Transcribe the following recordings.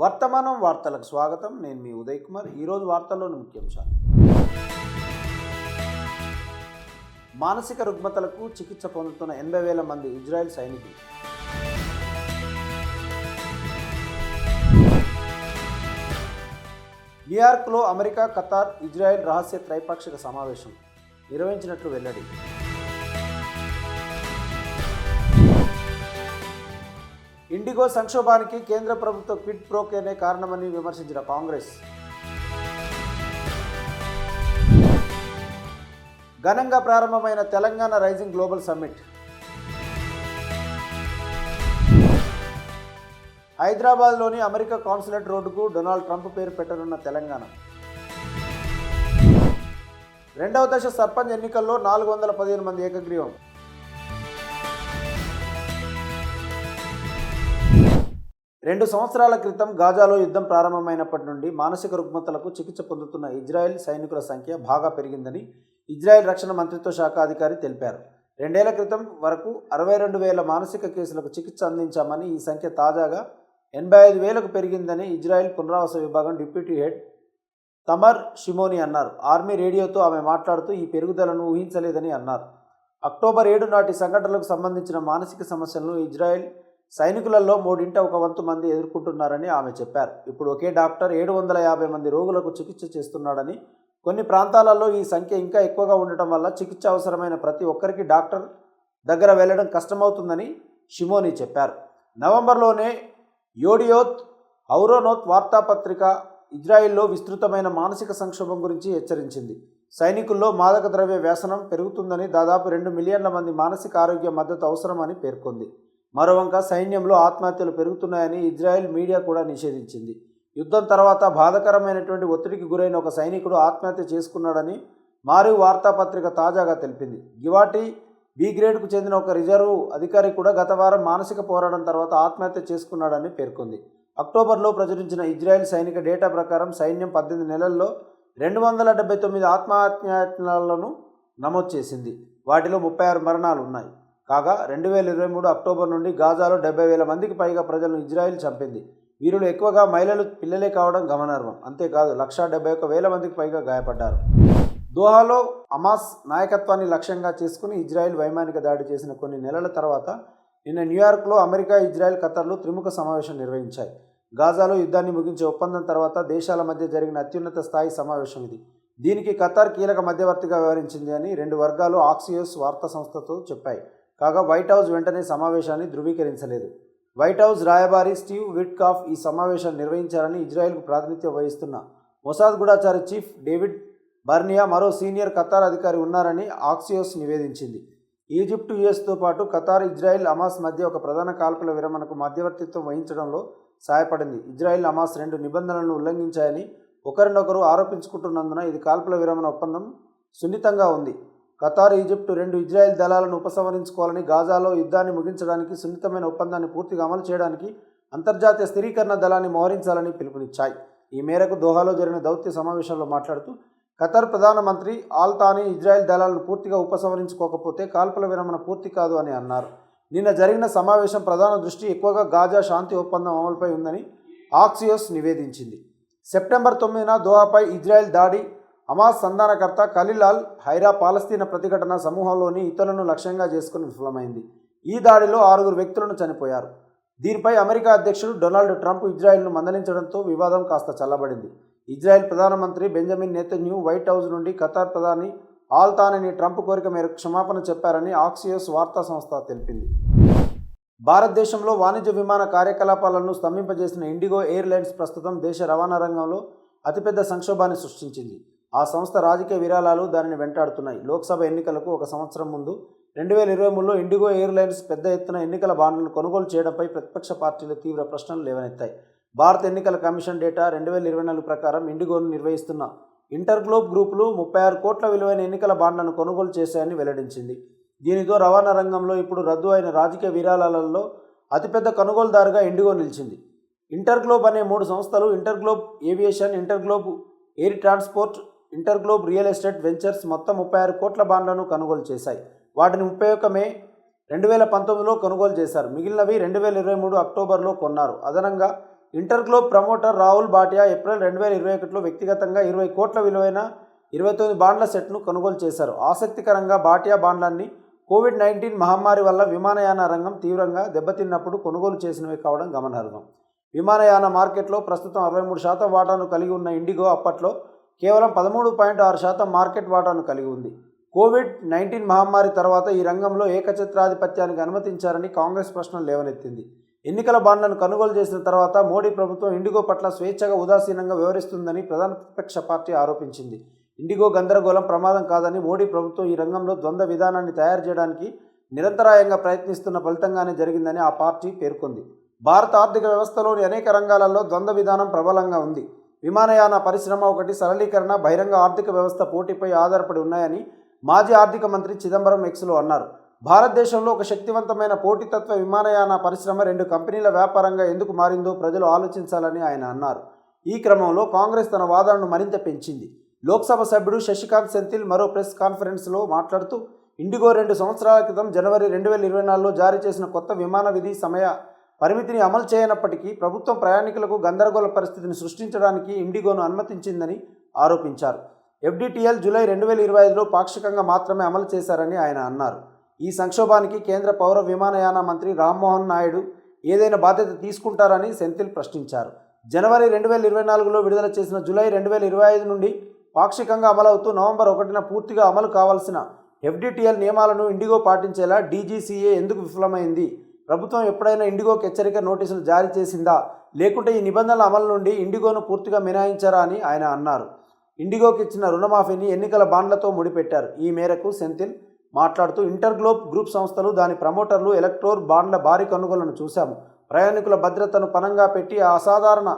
వర్తమానం వార్తలకు స్వాగతం. నేను మీ ఉదయ్ కుమార్. ఈరోజు వార్తల్లోని ముఖ్యాంశాలు. మానసిక రుగ్మతలకు చికిత్స పొందుతున్న ఎనభై వేల మంది ఇజ్రాయెల్ సైనికులు. న్యూయార్క్లో అమెరికా ఖతార్ ఇజ్రాయెల్ రహస్య త్రైపాక్షిక సమావేశం నిర్వహించినట్లు వెల్లడి. ఇండిగో సంక్షోభానికి కేంద్ర ప్రభుత్వ క్విట్ ప్రోకేనే కారణమని విమర్శించిన కాంగ్రెస్. ఘనంగా ప్రారంభమైన తెలంగాణ రైజింగ్ గ్లోబల్ సమ్మిట్. హైదరాబాద్లోని అమెరికా కాన్సులేట్ రోడ్డుకు డొనాల్డ్ ట్రంప్ పేరు పెట్టనున్న తెలంగాణ. రెండవ దశ సర్పంచ్ ఎన్నికల్లో నాలుగు వందల పదిహేను మంది ఏకగ్రీవం. రెండు సంవత్సరాల క్రితం గాజాలో యుద్ధం ప్రారంభమైనప్పటి నుండి మానసిక రుగ్మతలకు చికిత్స పొందుతున్న ఇజ్రాయెల్ సైనికుల సంఖ్య బాగా పెరిగిందని ఇజ్రాయెల్ రక్షణ మంత్రిత్వ శాఖ అధికారి తెలిపారు. రెండేళ్ళ క్రితం వరకు అరవై రెండు వేల మానసిక కేసులకు చికిత్స అందించామని ఈ సంఖ్య తాజాగా ఎనభై ఐదు వేలకు పెరిగిందని ఇజ్రాయెల్ పునరావాస విభాగం డిప్యూటీ హెడ్ తమర్ షిమోని అన్నారు. ఆర్మీ రేడియోతో ఆమె మాట్లాడుతూ ఈ పెరుగుదలను ఊహించలేదని అన్నారు. అక్టోబర్ ఏడు నాటి సంఘటనలకు సంబంధించిన మానసిక సమస్యలను ఇజ్రాయెల్ సైనికులలో మూడింట ఒక వంతు మంది ఎదుర్కొంటున్నారని ఆమె చెప్పారు. ఇప్పుడు ఒకే డాక్టర్ ఏడు వందల యాభై మంది రోగులకు చికిత్స చేస్తున్నాడని కొన్ని ప్రాంతాలలో ఈ సంఖ్య ఇంకా ఎక్కువగా ఉండటం వల్ల చికిత్స అవసరమైన ప్రతి ఒక్కరికి డాక్టర్ దగ్గర వెళ్ళడం కష్టమవుతుందని షిమోని చెప్పారు. నవంబర్లోనే యోడియోత్ ఔరోనోత్ వార్తాపత్రిక ఇజ్రాయిల్లో విస్తృతమైన మానసిక సంక్షోభం గురించి హెచ్చరించింది. సైనికుల్లో మాదక ద్రవ్య వ్యసనం పెరుగుతుందని దాదాపు రెండు మిలియన్ల మంది మానసిక ఆరోగ్య మద్దతు అవసరమని పేర్కొంది. మరోవంక సైన్యంలో ఆత్మహత్యలు పెరుగుతున్నాయని ఇజ్రాయెల్ మీడియా కూడా నిషేధించింది. యుద్ధం తర్వాత బాధకరమైనటువంటి ఒత్తిడికి గురైన ఒక సైనికుడు ఆత్మహత్య చేసుకున్నాడని మారి వార్తాపత్రిక తాజాగా తెలిపింది. గివాటి బి గ్రేడ్కు చెందిన ఒక రిజర్వ్ అధికారి కూడా గత వారం మానసిక పోరాటం తర్వాత ఆత్మహత్య చేసుకున్నాడని పేర్కొంది. అక్టోబర్లో ప్రచురించిన ఇజ్రాయెల్ సైనిక డేటా ప్రకారం సైన్యం పద్దెనిమిది నెలల్లో రెండు వందల డెబ్బై తొమ్మిది ఆత్మహత్యలను నమోదు చేసింది. వాటిలో ముప్పై ఆరు మరణాలు ఉన్నాయి కాగా రెండు వేల ఇరవై మూడు అక్టోబర్ నుండి గాజాలో డెబ్బై వేల మందికి పైగా ప్రజలను ఇజ్రాయెల్ చంపింది. వీరిలో ఎక్కువగా మహిళలు పిల్లలే కావడం గమనార్హం. అంతేకాదు లక్షా డెబ్బై ఒక వేల మందికి పైగా గాయపడ్డారు. దోహాలో అమాస్ నాయకత్వాన్ని లక్ష్యంగా చేసుకుని ఇజ్రాయెల్ వైమానిక దాడి చేసిన కొన్ని నెలల తర్వాత నిన్న న్యూయార్క్లో అమెరికా ఇజ్రాయెల్ ఖతర్లు త్రిముఖ సమావేశం నిర్వహించాయి. గాజాలో యుద్ధాన్ని ముగించే ఒప్పందం తర్వాత దేశాల మధ్య జరిగిన అత్యున్నత స్థాయి సమావేశం ఇది. దీనికి ఖతార్ కీలక మధ్యవర్తిగా వ్యవహరించింది అని రెండు వర్గాలు ఆక్సియోస్ వార్తా సంస్థతో చెప్పాయి. కాగా వైట్ హౌస్ వెంటనే సమావేశాన్ని ధృవీకరించలేదు. వైట్ హౌస్ రాయబారి స్టీవ్ విట్కాఫ్ ఈ సమావేశాన్ని నిర్వహించారని ఇజ్రాయెల్కు ప్రాతినిధ్యం వహిస్తున్న మొసాద్ గూఢాచారి చీఫ్ డేవిడ్ బర్నియా మరో సీనియర్ ఖతార్ అధికారి ఉన్నారని ఆక్సియోస్ నివేదించింది. ఈజిప్టు యుఎస్తో పాటు ఖతార్ ఇజ్రాయెల్ అమాస్ మధ్య ఒక ప్రధాన కాల్పుల విరమణకు మధ్యవర్తిత్వం వహించడంలో సహాయపడింది. ఇజ్రాయెల్ అమాస్ రెండు నిబంధనలను ఉల్లంఘించాయని ఒకరినొకరు ఆరోపించుకుంటున్నందున ఇది కాల్పుల విరమణ ఒప్పందం సున్నితంగా ఉంది. ఖతార్ ఈజిప్టు రెండు ఇజ్రాయెల్ దళాలను ఉపసంహరించుకోవాలని గాజాలో యుద్ధాన్ని ముగించడానికి సున్నితమైన ఒప్పందాన్ని పూర్తిగా అమలు చేయడానికి అంతర్జాతీయ స్థిరీకరణ దళాన్ని మోహరించాలని పిలుపునిచ్చాయి. ఈ మేరకు దోహాలో జరిగిన దౌత్య సమావేశంలో మాట్లాడుతూ ఖతర్ ప్రధానమంత్రి ఆల్తానీ ఇజ్రాయెల్ దళాలను పూర్తిగా ఉపసంహరించుకోకపోతే కాల్పుల విరమణ పూర్తి కాదు అని అన్నారు. నిన్న జరిగిన సమావేశం ప్రధాన దృష్టి ఎక్కువగా గాజా శాంతి ఒప్పందం అమలుపై ఉందని ఆక్సియోస్ నివేదించింది. సెప్టెంబర్ తొమ్మిదిన దోహాపై ఇజ్రాయెల్ దాడి హమాస్ సంధానకర్త ఖలీలాల్ హైరా పాలస్తీన ప్రతిఘటన సమూహంలోని ఇతరులను లక్ష్యంగా చేసుకుని విఫలమైంది. ఈ దాడిలో ఆరుగురు వ్యక్తులను చనిపోయారు. దీనిపై అమెరికా అధ్యక్షుడు డొనాల్డ్ ట్రంప్ ఇజ్రాయెల్ను మందలించడంతో వివాదం కాస్త చల్లబడింది. ఇజ్రాయెల్ ప్రధానమంత్రి బెంజమిన్ నెతన్యూ వైట్ హౌస్ నుండి ఖతార్ ప్రధాని ఆల్ తానని ట్రంప్ కోరిక మేరకు క్షమాపణ చెప్పారని ఆక్సియోస్ వార్తా సంస్థ తెలిపింది. భారతదేశంలో వాణిజ్య విమాన కార్యకలాపాలను స్తంభింపజేసిన ఇండిగో ఎయిర్లైన్స్ ప్రస్తుతం దేశ రవాణా రంగంలో అతిపెద్ద సంక్షోభాన్ని సృష్టించింది. ఆ సంస్థ రాజకీయ విరాళాలు దానిని వెంటాడుతున్నాయి. లోక్సభ ఎన్నికలకు ఒక సంవత్సరం ముందు రెండు వేల ఇరవై మూడులో ఇండిగో ఎయిర్లైన్స్ పెద్ద ఎత్తున ఎన్నికల బాండ్లను కొనుగోలు చేయడంపై ప్రతిపక్ష పార్టీలు తీవ్ర ప్రశ్నలు లేవనెత్తాయి. భారత ఎన్నికల కమిషన్ డేటా రెండు వేల ఇరవై నాలుగు ప్రకారం ఇండిగోను నిర్వహిస్తున్న ఇంటర్గ్లోబ్ గ్రూపులు ముప్పై ఆరు కోట్ల విలువైన ఎన్నికల బాండ్లను కొనుగోలు చేశాయని వెల్లడించింది. దీనితో రవాణా రంగంలో ఇప్పుడు రద్దు అయిన రాజకీయ విరాళాలలో అతిపెద్ద కొనుగోలుదారుగా ఇండిగో నిలిచింది. ఇంటర్గ్లోబ్ అనే మూడు సంస్థలు InterGlobe aviation InterGlobe air transport InterGlobe real estate ventures మొత్తం ముప్పై ఆరు కోట్ల బాండ్లను కొనుగోలు చేశాయి. వాటిని ముప్పై ఒక్క మే రెండు వేల పంతొమ్మిదిలో కొనుగోలు చేశారు. మిగిలినవి రెండు వేల ఇరవై మూడు అక్టోబర్లో కొన్నారు. అదనంగా InterGlobe promoter Rahul Bhatia April రెండు వేల ఇరవై ఒకటిలో వ్యక్తిగతంగా ఇరవై కోట్ల విలువైన ఇరవై తొమ్మిది బాండ్ల సెట్ను కొనుగోలు చేశారు. ఆసక్తికరంగా బాటియా బాండ్లన్నీ కోవిడ్ నైన్టీన్ మహమ్మారి వల్ల విమానయాన రంగం తీవ్రంగా దెబ్బతిన్నప్పుడు కొనుగోలు చేసినవి కావడం గమనార్హం. విమానయాన మార్కెట్లో ప్రస్తుతం అరవై మూడు శాతం వాటాను కలిగి ఉన్న ఇండిగో అప్పట్లో కేవలం పదమూడు పాయింట్ ఆరు శాతం మార్కెట్ వాటాను కలిగి ఉంది. కోవిడ్ నైన్టీన్ మహమ్మారి తర్వాత ఈ రంగంలో ఏకఛత్రాధిపత్యానికి అనుమతించారని కాంగ్రెస్ ప్రశ్నలు లేవనెత్తింది. ఎన్నికల బాండ్లను కొనుగోలు చేసిన తర్వాత మోడీ ప్రభుత్వం ఇండిగో పట్ల స్వేచ్ఛగా ఉదాసీనంగా వ్యవహరిస్తుందని ప్రధాన ప్రతిపక్ష పార్టీ ఆరోపించింది. ఇండిగో గందరగోళం ప్రమాదం కాదని మోడీ ప్రభుత్వం ఈ రంగంలో ద్వంద్వ విధానాన్ని తయారు చేయడానికి నిరంతరాయంగా ప్రయత్నిస్తున్న ఫలితంగానే జరిగిందని ఆ పార్టీ పేర్కొంది. భారత ఆర్థిక వ్యవస్థలోని అనేక రంగాలలో ద్వంద్వ విధానం ప్రబలంగా ఉంది. విమానయాన పరిశ్రమ ఒకటి సరళీకరణ బహిరంగ ఆర్థిక వ్యవస్థ పోటీపై ఆధారపడి ఉన్నాయని మాజీ ఆర్థిక మంత్రి చిదంబరం ఎక్స్లో అన్నారు. భారతదేశంలో ఒక శక్తివంతమైన పోటీతత్వ విమానయాన పరిశ్రమ రెండు కంపెనీల వ్యాపారంగా ఎందుకు మారిందో ప్రజలు ఆలోచించాలని ఆయన అన్నారు. ఈ క్రమంలో కాంగ్రెస్ తన వాదనను మరింత పెంచింది. లోక్సభ సభ్యుడు శశికాంత్ సెంథిల్ మరో ప్రెస్ కాన్ఫరెన్స్లో మాట్లాడుతూ ఇండిగో రెండు సంవత్సరాల క్రితం జనవరి రెండు వేల ఇరవై నాలుగులో జారీ చేసిన కొత్త విమాన విధి సమయ పరిమితిని అమలు చేయనప్పటికీ ప్రభుత్వం ప్రయాణికులకు గందరగోళ పరిస్థితిని సృష్టించడానికి ఇండిగోను అనుమతించిందని ఆరోపించారు. ఎఫ్డిటిఎల్ జూలై రెండు వేల ఇరవై ఐదులో పాక్షికంగా మాత్రమే అమలు చేశారని ఆయన అన్నారు. ఈ సంక్షోభానికి కేంద్ర పౌర విమానయాన మంత్రి రామ్మోహన్ నాయుడు ఏదైనా బాధ్యత తీసుకుంటారని సెంథిల్ ప్రశ్నించారు. జనవరి రెండు వేల ఇరవై నాలుగులో విడుదల చేసిన జూలై రెండు వేల ఇరవై ఐదు నుండి పాక్షికంగా అమలవుతూ నవంబర్ ఒకటిన పూర్తిగా అమలు కావాల్సిన ఎఫ్డిటిఎల్ నియమాలను ఇండిగో పాటించేలా డీజీసీఏ ఎందుకు విఫలమైంది? ప్రభుత్వం ఎప్పుడైనా ఇండిగోకి హెచ్చరిక నోటీసులు జారీ చేసిందా? లేకుంటే ఈ నిబంధనల అమలు నుండి ఇండిగోను పూర్తిగా మినహాయించారా అని ఆయన అన్నారు. ఇండిగోకి ఇచ్చిన రుణమాఫీని ఎన్నికల బాండ్లతో ముడిపెట్టారు. ఈ మేరకు సెంథిల్ మాట్లాడుతూ ఇంటర్గ్లోబ్ గ్రూప్ సంస్థలు దాని ప్రమోటర్లు ఎలక్ట్రోర్ బాండ్ల భారీ కొనుగోలను చూశాము. ప్రయాణికుల భద్రతను పనంగా పెట్టి అసాధారణ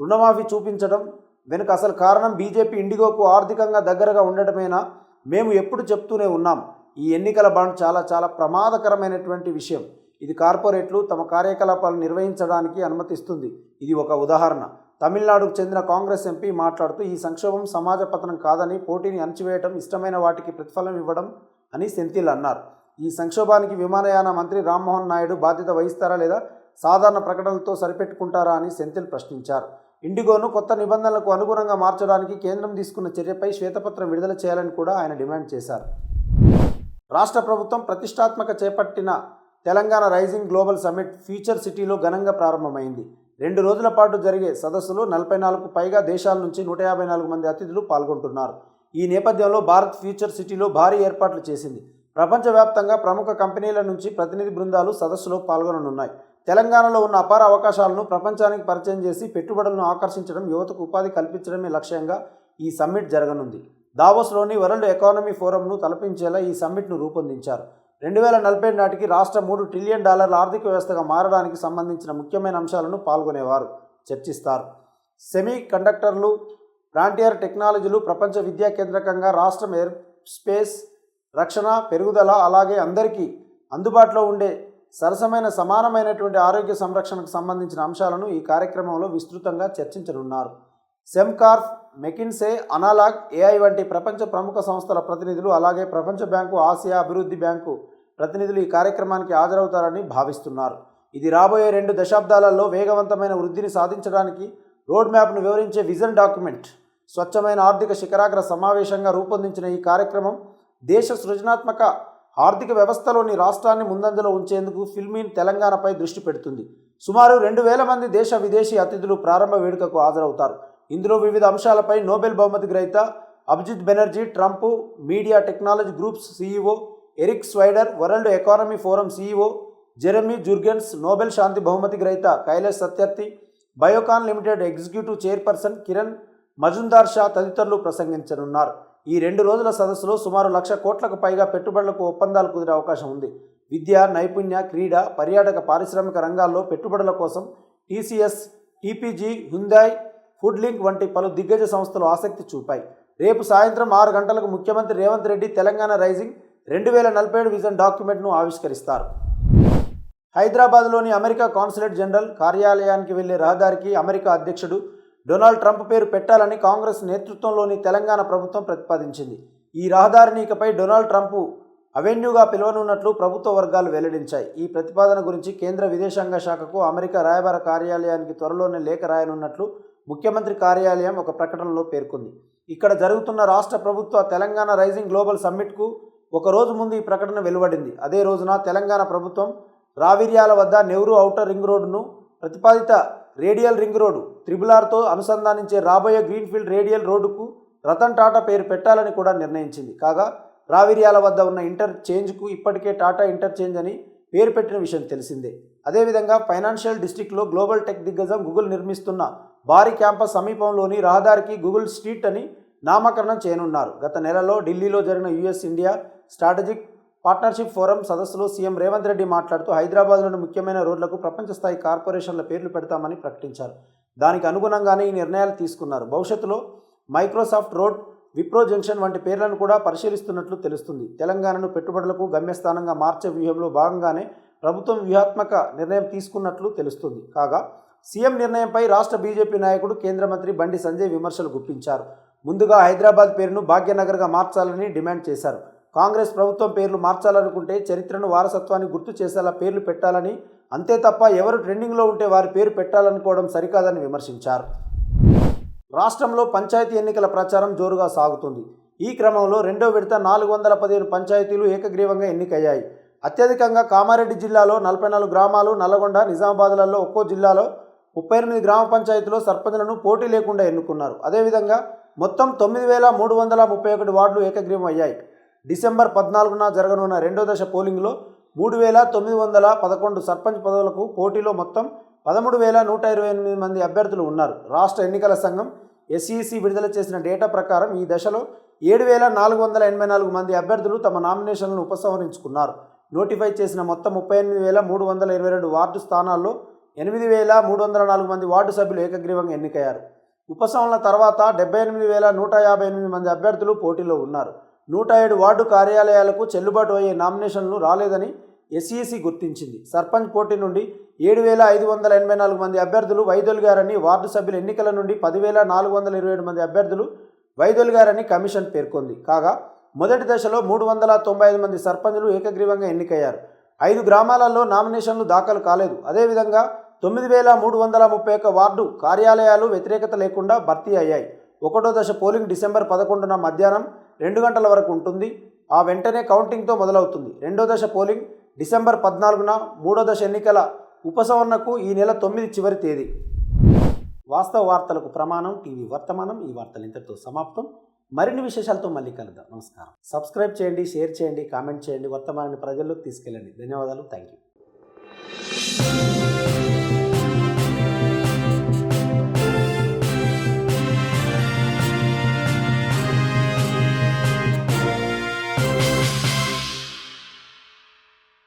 రుణమాఫీ చూపించడం వెనుక అసలు కారణం బీజేపీ ఇండిగోకు ఆర్థికంగా దగ్గరగా ఉండటమేనా? మేము ఎప్పుడు చెప్తూనే ఉన్నాం. ఈ ఎన్నికల బాండ్ చాలా చాలా ప్రమాదకరమైనటువంటి విషయం. ఇది కార్పొరేట్లు తమ కార్యకలాపాలు నిర్వహించడానికి అనుమతిస్తుంది. ఇది ఒక ఉదాహరణ. తమిళనాడుకు చెందిన కాంగ్రెస్ ఎంపీ మాట్లాడుతూ ఈ సంక్షోభం సమాజ పతనం కాదని పోటీని అణచివేయటం ఇష్టమైన వాటికి ప్రతిఫలం ఇవ్వడం అని సెంథిల్ అన్నారు. ఈ సంక్షోభానికి విమానయాన మంత్రి రామ్మోహన్ నాయుడు బాధ్యత వహిస్తారా లేదా? సాధారణ ప్రకటనలతో సరిపెట్టుకుంటారా? అని సెంథిల్ ప్రశ్నించారు. ఇండిగోను కొత్త నిబంధనలకు అనుగుణంగా మార్చడానికి కేంద్రం తీసుకున్న చర్యపై శ్వేతపత్రం విడుదల చేయాలని కూడా ఆయన డిమాండ్ చేశారు. రాష్ట్ర ప్రభుత్వం ప్రతిష్టాత్మక చేపట్టిన Telangana rising global summit future సిటీలో ఘనంగా ప్రారంభమైంది. రెండు రోజుల పాటు జరిగే సదస్సులో నలభై నాలుగు పైగా దేశాల నుంచి నూట యాభై నాలుగు మంది అతిథులు పాల్గొంటున్నారు. ఈ నేపథ్యంలో భారత్ ఫ్యూచర్ సిటీలో భారీ ఏర్పాట్లు చేసింది. ప్రపంచవ్యాప్తంగా ప్రముఖ కంపెనీల నుంచి ప్రతినిధి బృందాలు సదస్సులో పాల్గొననున్నాయి. తెలంగాణలో ఉన్న అపార అవకాశాలను ప్రపంచానికి పరిచయం చేసి పెట్టుబడులను ఆకర్షించడం యువతకు ఉపాధి కల్పించడమే లక్ష్యంగా ఈ సమ్మిట్ జరగనుంది. దావోస్లోని వరల్డ్ ఎకానమీ ఫోరంను తలపించేలా ఈ సమ్మిట్ను రూపొందించారు. రెండు వేల నలభై నాటికి రాష్ట్ర మూడు ట్రిలియన్ డాలర్ల ఆర్థిక వ్యవస్థగా మారడానికి సంబంధించిన ముఖ్యమైన అంశాలను పాల్గొనేవారు చర్చిస్తారు. సెమీ కండక్టర్లు ఫ్రాంటియర్ టెక్నాలజీలు ప్రపంచ విద్యా కేంద్రకంగా రాష్ట్రం ఎయిర్ స్పేస్ రక్షణ పెరుగుదల అలాగే అందరికీ అందుబాటులో ఉండే సరసమైన సమానమైనటువంటి ఆరోగ్య సంరక్షణకు సంబంధించిన అంశాలను ఈ కార్యక్రమంలో విస్తృతంగా చర్చించనున్నారు. సెమ్కార్ఫ్ మెకిన్సే అనాలాగ్ ఏఐ వంటి ప్రపంచ ప్రముఖ సంస్థల ప్రతినిధులు అలాగే ప్రపంచ బ్యాంకు ఆసియా అభివృద్ధి బ్యాంకు ప్రతినిధులు ఈ కార్యక్రమానికి హాజరవుతారని భావిస్తున్నారు. ఇది రాబోయే రెండు దశాబ్దాలలో వేగవంతమైన వృద్ధిని సాధించడానికి రోడ్ మ్యాప్ను వివరించే విజన్ డాక్యుమెంట్. స్వచ్ఛమైన ఆర్థిక శిఖరాగ్ర సమావేశంగా రూపొందించిన ఈ కార్యక్రమం దేశ సృజనాత్మక ఆర్థిక వ్యవస్థలోని రాష్ట్రాన్ని ముందంజలో ఉంచేందుకు ఫిల్మీన్ తెలంగాణపై దృష్టి పెడుతుంది. సుమారు రెండు వేల మంది దేశ విదేశీ అతిథులు ప్రారంభ వేడుకకు హాజరవుతారు. ఇందులో వివిధ అంశాలపై నోబెల్ బహుమతి గ్రహీత Abhijit Banerjee Trump media technology groups CEO Eric Swider world economy forum CEO Jeremy Jurgens Nobel శాంతి బహుమతి గ్రహీత Kailash Satyarthi Biocon limited executive chairperson Kiran Mazumdar Shaw తదితరులు ప్రసంగించనున్నారు. ఈ రెండు రోజుల సదస్సులో సుమారు లక్ష కోట్లకు పైగా పెట్టుబడులకు ఒప్పందాలు కుదిరే అవకాశం ఉంది. విద్య నైపుణ్య క్రీడ పర్యాటక పారిశ్రామిక రంగాల్లో పెట్టుబడుల కోసం TCS TPG Hyundai food link వంటి పలు దిగ్గజ సంస్థలు ఆసక్తి చూపాయి. రేపు సాయంత్రం ఆరు గంటలకు ముఖ్యమంత్రి రేవంత్ రెడ్డి తెలంగాణ రైజింగ్ రెండు వేల నలభై ఏడు విజన్ డాక్యుమెంట్ను ఆవిష్కరిస్తారు. హైదరాబాద్లోని అమెరికా కాన్సులేట్ జనరల్ కార్యాలయానికి వెళ్ళే రహదారికి అమెరికా అధ్యక్షుడు డొనాల్డ్ ట్రంప్ పేరు పెట్టాలని కాంగ్రెస్ నేతృత్వంలోని తెలంగాణ ప్రభుత్వం ప్రతిపాదించింది. ఈ రహదారిని ఇకపై డొనాల్డ్ ట్రంప్ అవెన్యూగా పిలువనున్నట్లు ప్రభుత్వ వర్గాలు వెల్లడించాయి. ఈ ప్రతిపాదన గురించి కేంద్ర విదేశాంగ శాఖకు అమెరికా రాయబార కార్యాలయానికి త్వరలోనే లేఖ రాయనున్నట్లు ముఖ్యమంత్రి కార్యాలయం ఒక ప్రకటనలో పేర్కొంది. ఇక్కడ జరుగుతున్న రాష్ట్ర ప్రభుత్వ తెలంగాణ రైజింగ్ గ్లోబల్ సమ్మిట్కు ఒక రోజు ముందు ఈ ప్రకటన వెలువడింది. అదే రోజున తెలంగాణ ప్రభుత్వం రావిర్యాల వద్ద నెహ్రూ ఔటర్ రింగ్ రోడ్డును ప్రతిపాదిత రేడియల్ రింగ్ రోడ్డు త్రిబులార్తో అనుసంధానించే రాబోయే గ్రీన్ఫీల్డ్ రేడియల్ రోడ్డుకు రతన్ టాటా పేరు పెట్టాలని కూడా నిర్ణయించింది. కాగా రావిర్యాల వద్ద ఉన్న ఇంటర్చేంజ్కు ఇప్పటికే టాటా ఇంటర్చేంజ్ అని పేరు పెట్టిన విషయం తెలిసిందే. అదేవిధంగా ఫైనాన్షియల్ డిస్టిక్లో గ్లోబల్ టెక్ దిగ్గజం గూగుల్ నిర్మిస్తున్న భారీ క్యాంపస్ సమీపంలోని రహదారికి గూగుల్ స్ట్రీట్ అని నామకరణం చేయనున్నారు. గత నెలలో ఢిల్లీలో జరిగిన US India strategic partnership forum సదస్సులో సీఎం రేవంత్ రెడ్డి మాట్లాడుతూ హైదరాబాద్లోని ముఖ్యమైన రోడ్లకు ప్రపంచ స్థాయి కార్పొరేషన్ల పేర్లు పెడతామని ప్రకటించారు. దానికి అనుగుణంగానే ఈ నిర్ణయాలు తీసుకున్నారు. భవిష్యత్తులో మైక్రోసాఫ్ట్ రోడ్ విప్రో జంక్షన్ వంటి పేర్లను కూడా పరిశీలిస్తున్నట్లు తెలుస్తుంది. తెలంగాణను పెట్టుబడులకు గమ్యస్థానంగా మార్చే వ్యూహంలో భాగంగానే ప్రభుత్వం వ్యూహాత్మక నిర్ణయం తీసుకున్నట్లు తెలుస్తుంది. కాగా సీఎం నిర్ణయంపై రాష్ట్ర బీజేపీ నాయకుడు కేంద్ర మంత్రి బండి సంజయ్ విమర్శలు గుప్పించారు. ముందుగా హైదరాబాద్ పేరును భాగ్యనగర్గా మార్చాలని డిమాండ్ చేశారు. కాంగ్రెస్ ప్రభుత్వం పేర్లు మార్చాలనుకుంటే చరిత్రను వారసత్వాన్ని గుర్తు చేసేలా పేర్లు పెట్టాలని అంతే తప్ప ఎవరు ట్రెండింగ్లో ఉంటే వారి పేరు పెట్టాలనుకోవడం సరికాదని విమర్శించారు. రాష్ట్రంలో పంచాయతీ ఎన్నికల ప్రచారం జోరుగా సాగుతుంది. ఈ క్రమంలో రెండో విడత నాలుగు వందల పదిహేను పంచాయతీలు ఏకగ్రీవంగా ఎన్నికయ్యాయి. అత్యధికంగా కామారెడ్డి జిల్లాలో నలభై నాలుగు గ్రామాలు నల్గొండ నిజామాబాద్లలో ఒక్కో జిల్లాలో ముప్పై ఎనిమిది గ్రామ పంచాయతీలో సర్పంచులను పోటీ లేకుండా ఎన్నుకున్నారు. అదేవిధంగా మొత్తం తొమ్మిది వేల మూడు వందల ముప్పై ఒకటి వార్డులు ఏకగ్రీవం అయ్యాయి. డిసెంబర్ పద్నాలుగున జరగనున్న రెండో దశ పోలింగ్లో మూడు వేల తొమ్మిది వందల పదకొండు సర్పంచ్ పదవులకు పోటీలో మొత్తం పదమూడు వేల నూట ఇరవై ఎనిమిది మంది అభ్యర్థులు ఉన్నారు. రాష్ట్ర ఎన్నికల సంఘం ఎస్ఈసి విడుదల చేసిన డేటా ప్రకారం ఈ దశలో ఏడు వేల నాలుగు వందల ఎనభై నాలుగు మంది అభ్యర్థులు తమ నామినేషన్లను ఉపసంహరించుకున్నారు. నోటిఫై చేసిన మొత్తం ముప్పై ఎనిమిది వేల మూడు వందల ఇరవై రెండు వార్డు స్థానాల్లో ఎనిమిది వేల మూడు వందల నాలుగు మంది వార్డు సభ్యులు ఏకగ్రీవంగా ఎన్నికయ్యారు. ఉపసంహరణ తర్వాత డెబ్బై ఎనిమిది వేల నూట యాభై ఎనిమిది మంది అభ్యర్థులు పోటీలో ఉన్నారు. నూట ఏడు వార్డు కార్యాలయాలకు చెల్లుబాటు అయ్యే నామినేషన్లు రాలేదని ఎస్ఈసి గుర్తించింది. సర్పంచ్ పోటీ నుండి ఏడు వేల ఐదు వందల ఎనభై నాలుగు మంది అభ్యర్థులు వైదొలిగారని వార్డు సభ్యుల ఎన్నికల నుండి పదివేల నాలుగు వందల ఇరవై ఏడు మంది అభ్యర్థులు వైదొలిగారని కమిషన్ పేర్కొంది. కాగా మొదటి దశలో మూడు వందల తొంభై ఐదు మంది సర్పంచులు ఏకగ్రీవంగా ఎన్నికయ్యారు. ఐదు గ్రామాలలో నామినేషన్లు దాఖలు కాలేదు. అదేవిధంగా తొమ్మిది వేల మూడు వందల ముప్పై ఒక్క వార్డు కార్యాలయాలు వ్యతిరేకత లేకుండా భర్తీ అయ్యాయి. ఒకటో దశ పోలింగ్ డిసెంబర్ పదకొండున మధ్యాహ్నం రెండు గంటల వరకు ఉంటుంది. ఆ వెంటనే కౌంటింగ్తో మొదలవుతుంది. రెండో దశ పోలింగ్ డిసెంబర్ పద్నాలుగున మూడో దశ ఎన్నికల ఉపసవరణకు ఈ నెల తొమ్మిది చివరి తేదీ. వాస్తవ వార్తలకు ప్రమాణం టీవీ వర్తమానం ఈ వార్తలు ఇంతటితో సమాప్తం. మరిన్ని విశేషాలతో మళ్ళీ కలుద్దాం. నమస్కారం. సబ్స్క్రైబ్ చేయండి షేర్ చేయండి కామెంట్ చేయండి. వర్తమానాన్ని ప్రజల్లోకి తీసుకెళ్ళండి. ధన్యవాదాలు. Thank you